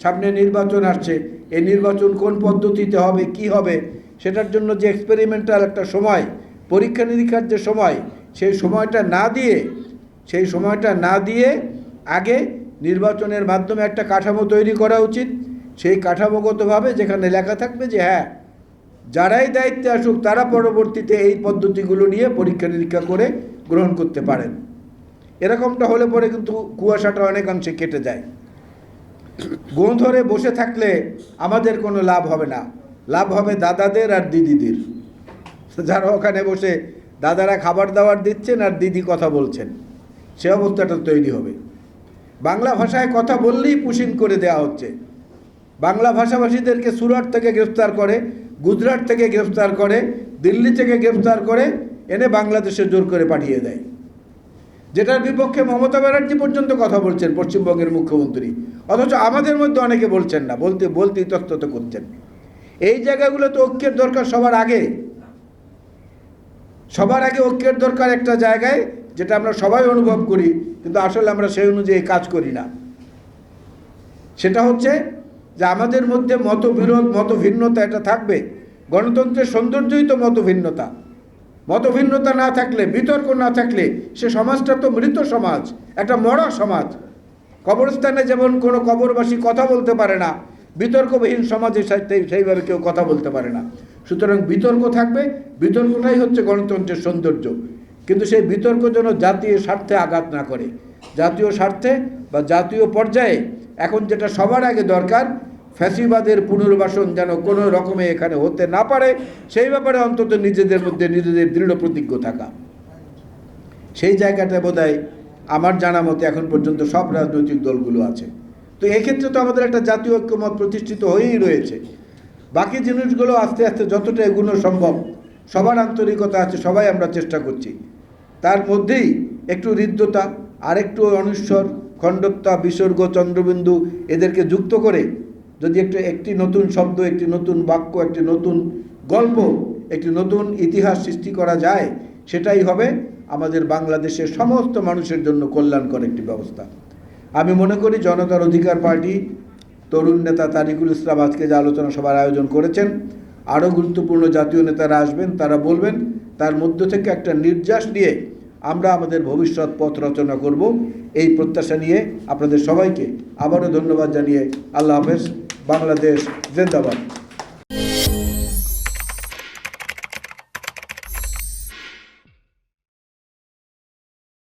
সামনে নির্বাচন আসছে। এই নির্বাচন কোন পদ্ধতিতে হবে, কি হবে, সেটার জন্য যে এক্সপেরিমেন্টাল একটা সময়, পরীক্ষা নিরীক্ষার যে সময়, সেই সময়টা না দিয়ে, সেই সময়টা না দিয়ে আগে নির্বাচনের মাধ্যমে একটা কাঠামো তৈরি করা উচিত। সেই কাঠামোগতভাবে যেখানে লেখা থাকবে যে হ্যাঁ যারাই দায়িত্বে আসুক, তারা পরবর্তীতে এই পদ্ধতিগুলো নিয়ে পরীক্ষা নিরীক্ষা করে গ্রহণ করতে পারেন। এরকমটা হলে পরে কিন্তু কুয়াশাটা অনেকাংশে কেটে যায়। গোঁ ধরে বসে থাকলে আমাদের কোনো লাভ হবে না। লাভ হবে দাদাদের আর দিদিদের। যারা ওখানে বসে দাদারা খাবার দাবার দিচ্ছেন আর দিদি কথা বলছেন, সে অবস্থাটা তৈরি হবে। বাংলা ভাষায় কথা বললেই পুশিন করে দেওয়া হচ্ছে। বাংলা ভাষাভাষীদেরকে সুরাট থেকে গ্রেফতার করে, গুজরাট থেকে গ্রেফতার করে, দিল্লি থেকে গ্রেফতার করে, এনে বাংলাদেশে জোর করে পাঠিয়ে দেয়। যেটার বিপক্ষে মমতা ব্যানার্জি পর্যন্ত কথা বলছেন পশ্চিমবঙ্গের মুখ্যমন্ত্রী। অথচ আমাদের মধ্যে অনেকে বলছেন না, বলতে বলতে ইতস্তত করছেন। এই জায়গাগুলো তো ঐক্যের দরকার সবার আগে। সবার আগে ঐক্যের দরকার একটা জায়গায়, যেটা আমরা সবাই অনুভব করি, কিন্তু আসলে আমরা সেই অনুযায়ী কাজ করি না। সেটা হচ্ছে যে আমাদের মধ্যে মতবিরোধ মত ভিন্নতা এটা থাকবে। গণতন্ত্রের সৌন্দর্যই তো মত ভিন্নতা মত ভিন্নতা না থাকলে, বিতর্ক না থাকলে সে সমাজটা তো মৃত সমাজ, একটা মরা সমাজ। কবরস্থানে যেমন কোনো কবরবাসী কথা বলতে পারে না, বিতর্কবিহীন সমাজের সাথে সেইভাবে কেউ কথা বলতে পারে না। সুতরাং বিতর্ক থাকবে, বিতর্কটাই হচ্ছে গণতন্ত্রের সৌন্দর্য। কিন্তু সেই বিতর্ক যেন জাতীয় স্বার্থে আঘাত না করে। জাতীয় স্বার্থে বা জাতীয় পর্যায়ে এখন যেটা সবার আগে দরকার ফ্যাসিবাদের পুনর্বাসন যেন কোনো রকমে এখানে হতে না পারে, সেই ব্যাপারে অন্তত নিজেদের মধ্যে নিজেদের দৃঢ় প্রতিজ্ঞ থাকা। সেই জায়গাটা বোধহয় আমার জানা মতে এখন পর্যন্ত সব রাজনৈতিক দলগুলো আছে। তো এক্ষেত্রে তো আমাদের একটা জাতীয় ঐক্যমত প্রতিষ্ঠিত হয়েই রয়েছে। বাকি জিনিসগুলো আস্তে আস্তে যতটা এগুলো সম্ভব, সবার আন্তরিকতা আছে, সবাই আমরা চেষ্টা করছি। তার মধ্যেই একটু হৃদ্যতা, আরেকটু অনুস্বর খণ্ডত্বা বিসর্গ, চন্দ্রবিন্দু এদেরকে যুক্ত করে যদি একটু একটি নতুন শব্দ, একটি নতুন বাক্য, একটি নতুন গল্প, একটি নতুন ইতিহাস সৃষ্টি করা যায়, সেটাই হবে আমাদের বাংলাদেশের সমস্ত মানুষের জন্য কল্যাণকর একটি ব্যবস্থা। আমি মনে করি জনতার অধিকার পার্টি তরুণ নেতা তারিকুল ইসলাম আজকে যে আলোচনা সভার আয়োজন করেছেন, আরও গুরুত্বপূর্ণ জাতীয় নেতারা আসবেন, তারা বলবেন, তার মধ্য থেকে একটা নির্যাস নিয়ে আমরা আমাদের ভবিষ্যৎ পথ রচনা করব। এই প্রত্যাশা নিয়ে আপনাদের সবাইকে আবারও ধন্যবাদ জানিয়ে আল্লাহ হাফেজ। বাংলাদেশ জিন্দাবাদ।